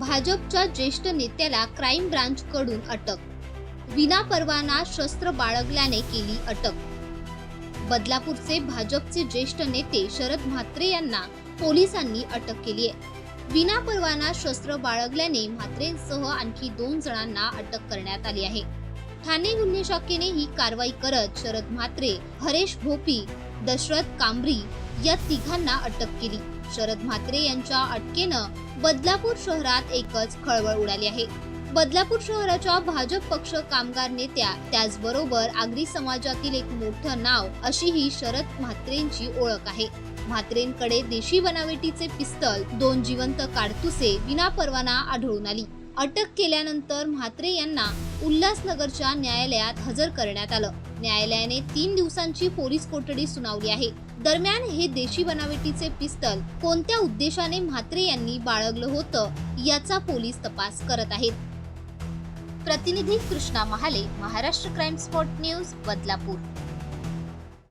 भाजपच्या ज्येष्ठ नेत्याला क्राईम ब्रांच कडून अटक. विनापरवाना शस्त्र बाळगल्याने केली अटक. बदलापूरचे भाजपचे ज्येष्ठ नेते शरद म्हात्रे यांना पोलिसांनी अटक केली आहे. विनापरवाना शस्त्र बाळगल्याने म्हात्रेंसह आणखी दोन जणांना अटक करण्यात आली आहे. ठाणे गुन्हे शाखेने ही कारवाई करत शरद म्हात्रे हरेश भोपी दशरथ कांबरी या तिघांना अटक केली. शरद म्हात्रे यांच्या अटकेनं बदलापूर शहरात एकच खळबळ उडाली आहे. बदलापूर शहराच्या भाजप पक्ष कामगार नेत्या त्याचबरोबर आगरी समाजातील एक मोठं नाव अशी ही शरद म्हात्रेंची ओळख आहे. म्हात्रेंकडे देशी बनावटीचे पिस्तल दोन जिवंत काडतुसे विनापरवाना आढळून आली. अटक केल्यानंतर म्हात्रे यांना उल्हासनगरच्या न्यायालयात हजर करण्यात आलं. न्यायालयाने तीन दिवसांची पोलीस कोठडी सुनावली आहे. दरम्यान हे देशी बनावटीचे पिस्तल कोणत्या उद्देशाने म्हात्रे यांनी बाळगलं होतं याचा पोलीस तपास करत आहेत. प्रतिनिधी Krishna Mahale Maharashtra crime spot news Badlapur.